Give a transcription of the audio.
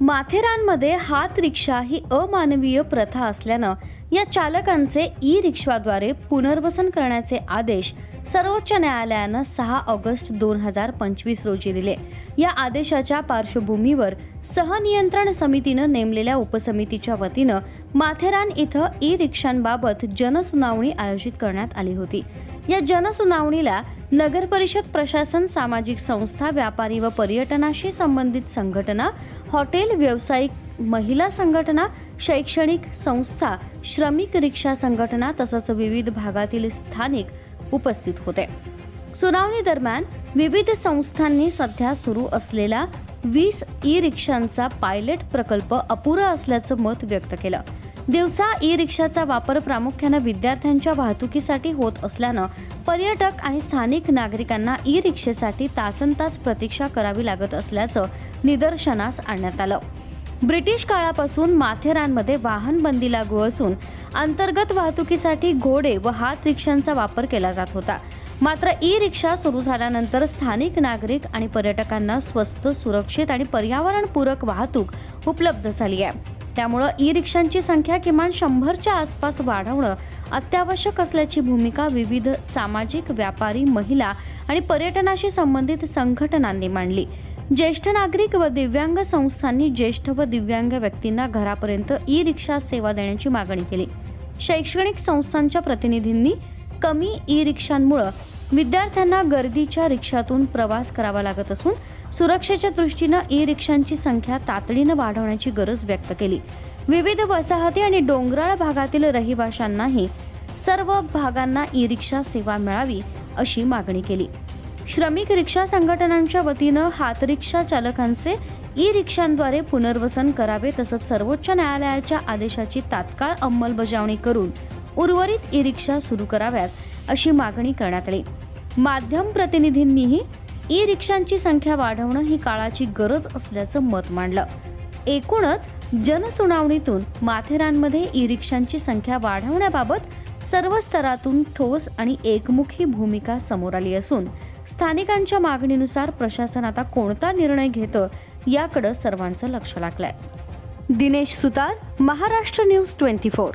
माथेरानमध्ये हात रिक्षा ही अमानवीय प्रथा असल्यानं या चालकांचे ई रिक्षाद्वारे पुनर्वसन करण्याचे आदेश सर्वोच्च न्यायालयानं सहा ऑगस्ट दोन हजार पंचवीस रोजी दिले. या आदेशाच्या पार्श्वभूमीवर सहनियंत्रण समितीनं नेमलेल्या उपसमितीच्या वतीनं माथेरान इथं ई रिक्षांबाबत जनसुनावणी आयोजित करण्यात आली होती. या जनसुनावणीला नगर परिषद प्रशासन सामाजिक संस्था व्यापारी व पर्यटनाशी संबंधित संघटना हॉटेल व्यावसायिक महिला संघटना शैक्षणिक संस्था श्रमिक रिक्षा संघटना तसंच विविध भागातील स्थानिक उपस्थित होते. सुनावणी दरम्यान विविध संस्थांनी सध्या सुरू असलेला वीस ई रिक्षांचा पायलट प्रकल्प अपुरा असल्याचं मत व्यक्त केलं. दिवसा ई रिक्षाचा वापर प्रामुख्यानं विद्यार्थ्यांच्या वाहतुकीसाठी होत असल्यानं पर्यटक आणि स्थानिक नागरिकांना ई रिक्षेसाठी तासन तास प्रतीक्षा करावी लागत असल्याचं निदर्शनास आणण्यात आलं. ब्रिटिश काळापासून माथेरानमध्ये वाहन बंदी लागू असून अंतर्गत वाहतुकीसाठी घोडे व हात रिक्षांचा वापर केला जात होता. मात्र ई रिक्षा सुरू झाल्यानंतर स्थानिक नागरिक आणि पर्यटकांना स्वस्त सुरक्षित आणि पर्यावरणपूरक वाहतूक उपलब्ध झाली आहे. त्यामुळं ई रिक्षांची संख्या किमान शंभरच्या आसपास वाढवणं अत्यावश्यक असल्याची भूमिका विविध सामाजिक व्यापारी महिला आणि पर्यटनाशी संबंधित संघटनांनी मांडली. ज्येष्ठ नागरिक व दिव्यांग संस्थांनी ज्येष्ठ व दिव्यांग व्यक्तींना घरापर्यंत ई रिक्षा सेवा देण्याची मागणी केली. शैक्षणिक संस्थांच्या प्रतिनिधींनी कमी ई रिक्षांमुळं विद्यार्थ्यांना गर्दीच्या रिक्षातून प्रवास करावा लागत असून सुरक्षेच्या दृष्टीनं ई रिक्षांची संख्या तातडीनं वाढवण्याची गरज व्यक्त केली. विविध वसाहती आणि डोंगराळ भागातील रहिवाशांनाही सर्व भागांना ई रिक्षा सेवा मिळावी अशी मागणी केली. श्रमिक रिक्षा संघटनांच्या वतीनं हातरिक्षा चालकांचे ई रिक्षांद्वारे पुनर्वसन करावे तसंच सर्वोच्च न्यायालयाच्या आदेशाची तात्काळ अंमलबजावणी करून उर्वरित ई रिक्षा सुरू कराव्यात अशी मागणी करण्यात आली. माध्यम प्रतिनिधींनीही ई रिक्षांची संख्या वाढवणं ही काळाची गरज असल्याचं मत मांडलं. एकूणच जनसुनावणीतून माथेरानमध्ये ई रिक्षांची संख्या वाढवण्याबाबत सर्व स्तरातून ठोस आणि एकमुखी भूमिका समोर आली असून स्थानिकांच्या मागणीनुसार प्रशासन आता कोणता निर्णय घेतं याकडं सर्वांचं लक्ष लागलंय. Dinesh Sutar Maharashtra news twenty four.